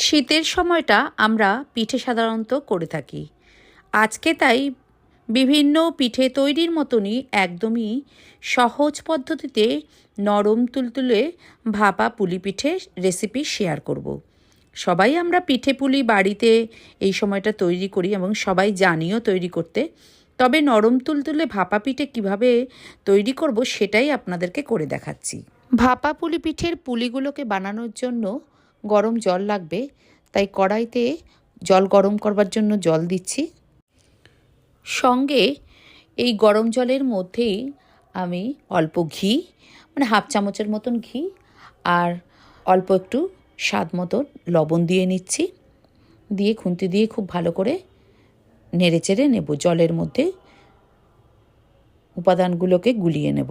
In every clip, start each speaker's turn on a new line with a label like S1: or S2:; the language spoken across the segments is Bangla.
S1: শীতের সময়টা আমরা পিঠে সাধারণত করে থাকি। আজকে তাই বিভিন্ন পিঠে তৈরির মতনই একদমই সহজ পদ্ধতিতে নরম তুলতুলে ভাপা পুলি পিঠে রেসিপি শেয়ার করব। সবাই আমরা পিঠে পুলি বাড়িতে এই সময়টা তৈরি করি এবং সবাই জানিও তৈরি করতে। তবে নরম তুলতুলে ভাপা পিঠে কীভাবে তৈরি করব সেটাই আপনাদেরকে করে দেখাচ্ছি। ভাপা পুলি পিঠের পুলিগুলোকে বানানোর জন্য গরম জল লাগবে, তাই কড়াইতে জল গরম করবার জন্য জল দিচ্ছি। সঙ্গে এই গরম জলের মধ্যেই আমি অল্প ঘি মানে হাফ চামচের মতন ঘি, আর অল্প একটু স্বাদ মতন লবণ দিয়ে নিচ্ছি। দিয়ে খুন্তি দিয়ে খুব ভালো করে নেড়ে চেড়ে নেব, জলের মধ্যে উপাদানগুলোকে গুলিয়ে নেব।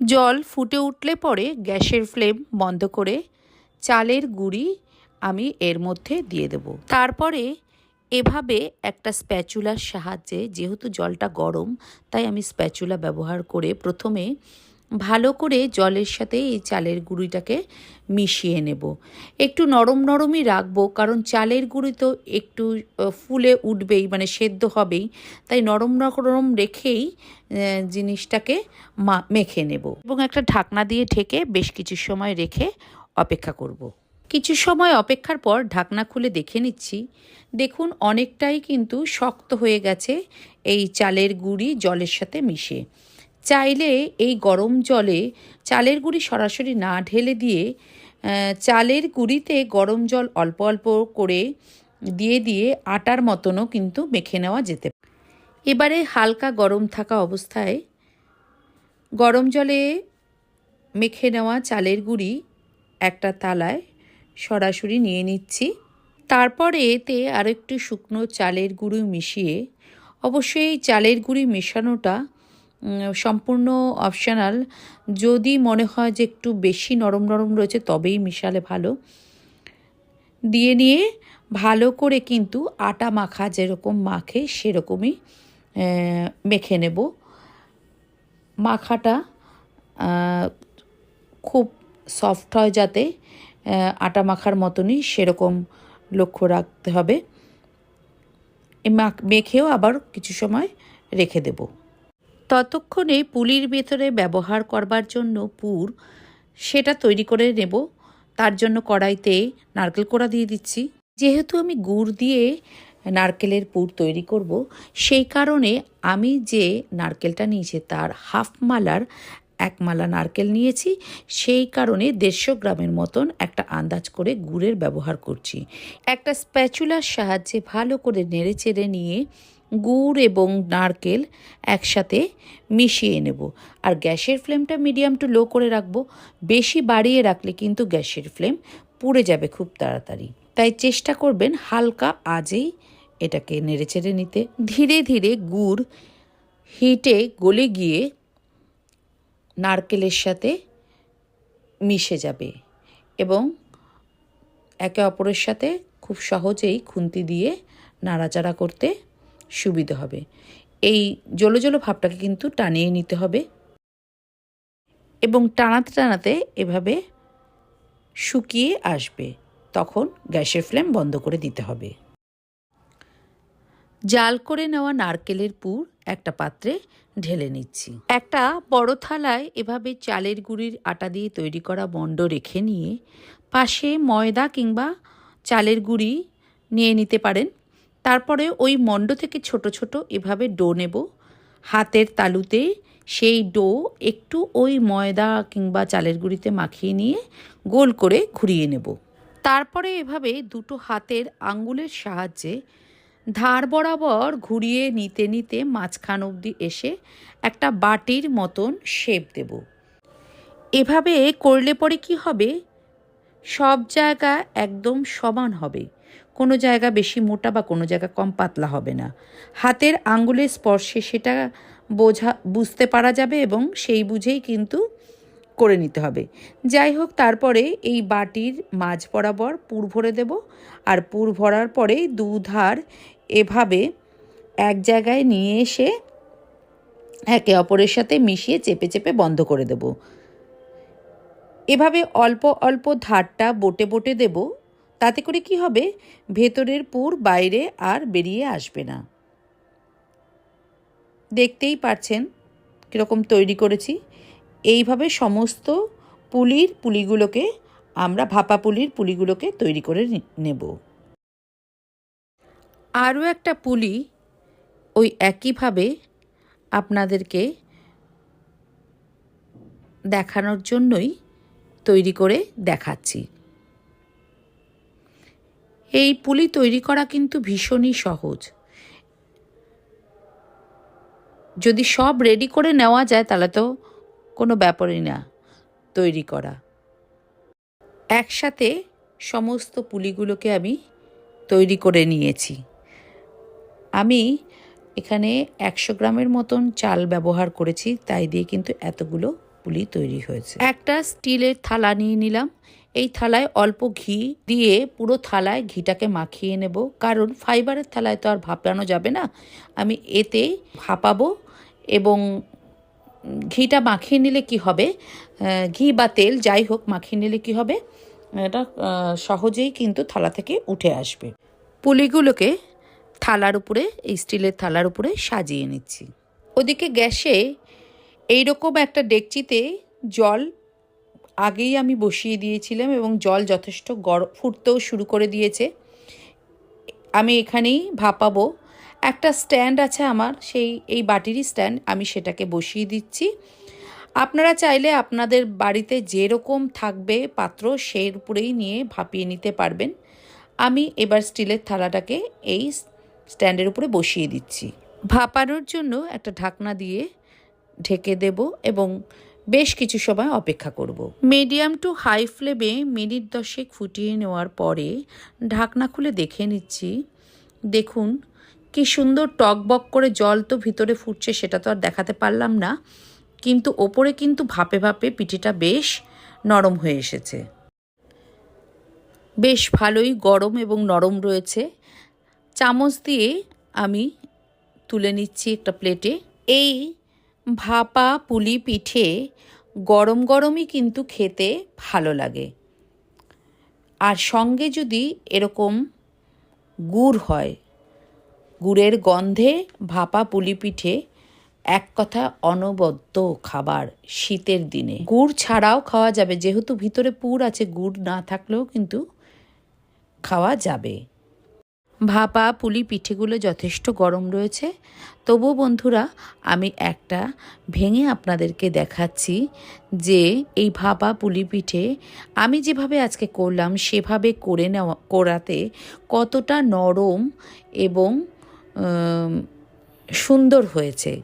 S1: জল ফুটে উঠলে পরে গ্যাসের ফ্লেম বন্ধ করে চালের গুঁড়ি আমি এর মধ্যে দিয়ে দেব। তারপরে এভাবে একটা স্প্যাচুলার সাহায্যে, যেহেতু জলটা গরম, তাই আমি স্প্যাচুলা ব্যবহার করে প্রথমে ভালো করে জলের সাথে এই চালের গুঁড়িটাকে মিশিয়ে নেব। একটু নরম নরমই রাখব, কারণ চালের গুঁড়ি তো একটু ফুলে উঠবেই মানে সেদ্ধ হবেই, তাই নরম নরম রেখেই জিনিসটাকে মেখে নেব। এবং একটা ঢাকনা দিয়ে ঢেকে বেশ কিছু সময় রেখে অপেক্ষা করব। কিছু সময় অপেক্ষার পর ঢাকনা খুলে দেখে নিচ্ছি, দেখুন অনেকটাই কিন্তু শক্ত হয়ে গেছে এই চালের গুঁড়ি জলের সাথে মিশে চাইলে এই গরম জলে চালের গুঁড়ি সরাসরি না ঢেলে দিয়ে চালের গুঁড়িতে গরম জল অল্প অল্প করে দিয়ে দিয়ে আটার মতনও কিন্তু মেখে নেওয়া যেতে এবারে হালকা গরম থাকা অবস্থায় গরম জলে মেখে নেওয়া চালের গুঁড়ি একটা তালায় সরাসরি নিয়ে নিচ্ছি। তারপরে এতে আরেকটু শুকনো চালের গুঁড়ো মিশিয়ে অবশ্যই এই চালের গুঁড়ি মেশানোটা সম্পূর্ণ অপশনাল যদি মনে হয় যে একটু বেশি নরম নরম রয়েছে, তবেই মিশালে ভালো। দিয়ে নিয়ে ভালো করে কিন্তু আটা মাখা যেরকম মাখে, সেরকমই মেখে নেব। মাখাটা খুব সফট হয় যাতে আটা মাখার মতনই সেরকম লক্ষ্য রাখতে হবে। মেখেও আবার কিছু সময় রেখে দেব। ততক্ষণে পুলির ভেতরে ব্যবহার করবার জন্য পুর সেটা তৈরি করে নেব। তার জন্য কড়াইতে নারকেল কোড়া দিয়ে দিচ্ছি। যেহেতু আমি গুড় দিয়ে নারকেলের পুর তৈরি করব, সেই কারণে আমি যে নারকেলটা নিয়েছি, তার হাফ মালার এক মালা নারকেল নিয়েছি। সেই কারণে দেড়শো গ্রামের মতন একটা আন্দাজ করে গুড়ের ব্যবহার করছি। একটা স্প্যাচুলার সাহায্যে ভালো করে নেড়ে চেড়ে নিয়ে গুড় এবং নারকেল একসাথে মিশিয়ে নেব। আর গ্যাসের ফ্লেমটা মিডিয়াম টু লো করে রাখব। বেশি বাড়িয়ে রাখলে কিন্তু গ্যাসের ফ্লেম পুড়ে যাবে খুব তাড়াতাড়ি। তাই চেষ্টা করবেন হালকা আজেই এটাকে নেড়ে চেড়ে নিতে। ধীরে ধীরে গুড় হিটে গলে গিয়ে নারকেলের সাথে মিশে যাবে এবং একে অপরের সাথে খুব সহজেই খুন্তি দিয়ে নাড়াচাড়া করতে সুবিধে হবে। এই জলো জলো ভাবটাকে কিন্তু টানিয়ে নিতে হবে এবং টানাতে টানাতে এভাবে শুকিয়ে আসবে। তখন গ্যাসের ফ্লেম বন্ধ করে দিতে হবে। জাল করে নেওয়া নারকেলের পুর একটা পাত্রে ঢেলে নিচ্ছি। একটা বড় থালায় এভাবে চালের গুঁড়ির আটা দিয়ে তৈরি করা মণ্ড রেখে নিয়ে পাশে ময়দা কিংবা চালের গুঁড়ি নিয়ে নিতে পারেন। তারপরে ওই মণ্ড থেকে ছোট ছোট এভাবে ডো নেব। হাতের তালুতে সেই ডো একটু ওই ময়দা কিংবা চালের গুঁড়িতে মাখিয়ে নিয়ে গোল করে ঘুরিয়ে নেব। তারপরে এভাবে দুটো হাতের আঙ্গুলের সাহায্যে ধার বরাবর ঘুরিয়ে নিতে নিতে মাঝখান অবধি এসে একটা বাটির মতন শেপ দেব। এভাবে করলে পরে কি হবে? সব জায়গা একদম সমান হবে। কোনো জায়গা বেশি মোটা বা কোনো জায়গা কম পাতলা হবে না। হাতের আঙ্গুলের স্পর্শে সেটা বোঝা, বুঝতে পারা যাবে এবং সেই বুঝেই কিন্তু করে নিতে হবে। যাই হোক, তারপরে এই বাটির মাঝ বরাবর পুর ভরে দেব। আর পুর ভরার পরে দুধার এভাবে এক জায়গায় নিয়ে এসে একে অপরের সাথে মিশিয়ে চেপে চেপে বন্ধ করে দেব। এভাবে অল্প অল্প ধারটা বোটে বোটে দেব, তাতে করে কি হবে? ভেতরের পুর বাইরে আর বেরিয়ে আসবে না। দেখতেই পারছেন কীরকম তৈরি করেছি। এইভাবে সমস্ত পুলির পুলিগুলোকে আমরা ভাপা পুলির পুলিগুলোকে তৈরি করে নেব। আরও একটা পুলি ওই একইভাবে আপনাদেরকে দেখানোর জন্যই তৈরি করে দেখাচ্ছি। এই পুলি তৈরি করা কিন্তু ভীষণই সহজ। যদি সব রেডি করে নেওয়া যায়, তাহলে তো কোনো ব্যাপারই না তৈরি করা। একসাথে সমস্ত পুলিগুলোকে আমি তৈরি করে নিয়েছি। আমি এখানে একশো গ্রামের মতন চাল ব্যবহার করেছি তাই দিয়ে কিন্তু এতগুলো পুলি তৈরি হয়েছে। একটা স্টিলের থালা নিয়ে নিলাম। এই থালায় অল্প ঘি দিয়ে পুরো থালায় ঘিটাকে মাখিয়ে নেব। কারণ ফাইবারের থালায় তো আর ভাপানো যাবে না। আমি এতে ভাপাবো এবং ঘিটা মাখিয়ে নিলে কি হবে? ঘি বা তেল যাই হোক মাখিয়ে নিলে কি হবে? এটা সহজেই কিন্তু থালা থেকে উঠে আসবে। পুলিগুলোকে থালার উপরে, এই স্টিলের থালার উপরে সাজিয়ে নিচ্ছি। ওদিকে গ্যাসে এইরকম একটা ডেকচিতে জল আগেই আমি বসিয়ে দিয়েছিলাম এবং জল যথেষ্ট গরম ফুটতেও শুরু করে দিয়েছে। আমি এখানেই ভাপাবো। একটা স্ট্যান্ড আছে আমার, সেই, এই বাটিরই স্ট্যান্ড আমি সেটাকে বসিয়ে দিচ্ছি। আপনারা চাইলে আপনাদের বাড়িতে যেরকম থাকবে পাত্র সেই উপরেই নিয়ে ভাপিয়ে নিতে পারবেন। আমি এবার স্টিলের থালাটাকে এই স্ট্যান্ডের উপরে বসিয়ে দিচ্ছি। ভাপানোর জন্য একটা ঢাকনা দিয়ে ঢেকে দেব এবং বেশ কিছু সময় অপেক্ষা করব। মিডিয়াম টু হাই ফ্লেমে মিনিট দশেক ফুটিয়ে নেওয়ার পরে ঢাকনা খুলে দেখে নিচ্ছি, দেখুন কি সুন্দর টকবক করে জল তো ভিতরে ফুটছে সেটা তো আর দেখাতে পারলাম না, কিন্তু ওপরে কিন্তু ভাপে ভাপে পিঠেটা বেশ নরম হয়ে এসেছে। বেশ ভালোই গরম এবং নরম রয়েছে চামচ দিয়ে আমি তুলে নিচ্ছি একটা প্লেটে। এই ভাপা পুলি পিঠে গরম গরমই কিন্তু খেতে ভালো লাগে। আর সঙ্গে যদি এরকম গুড় হয়, গুড়ের গন্ধে ভাপা পুলি পিঠে এক কথা অনবদ্য খাবার শীতের দিনে। গুড় ছাড়াও খাওয়া যাবে, যেহেতু ভিতরে পুর আছে, গুড় না থাকলেও কিন্তু খাওয়া যাবে। ভাপা, পুলি পিঠেগুলো যথেষ্ট গরম রয়েছে। তবু বন্ধুরা, আমি একটা ভেঙে আপনাদেরকে দেখাচ্ছি যে এই ভাপা, পুলি পিঠে আমি যেভাবে আজকে করলাম, সেভাবে করে নেওয়া, করাতে কতটা নরম এবং সুন্দর হয়েছে।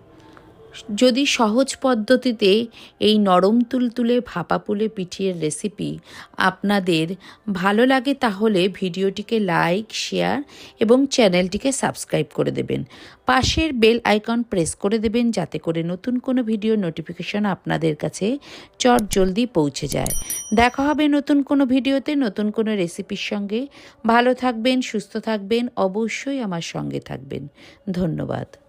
S1: যদি সহজ পদ্ধতিতে এই নরম তুলতুলে ভাপা পুলে পিঠিয়ের রেসিপি আপনাদের ভালো লাগে তাহলে ভিডিওটিকে লাইক শেয়ার এবং চ্যানেলটিকে সাবস্ক্রাইব করে দেবেন। পাশের বেল আইকন প্রেস করে দেবেন যাতে করে নতুন কোনো ভিডিও নোটিফিকেশন আপনাদের কাছে চট জলদি পৌঁছে যায়। দেখা হবে নতুন কোনো ভিডিওতে নতুন কোনো রেসিপির সঙ্গে। ভালো থাকবেন, সুস্থ থাকবেন, অবশ্যই আমার সঙ্গে থাকবেন। ধন্যবাদ।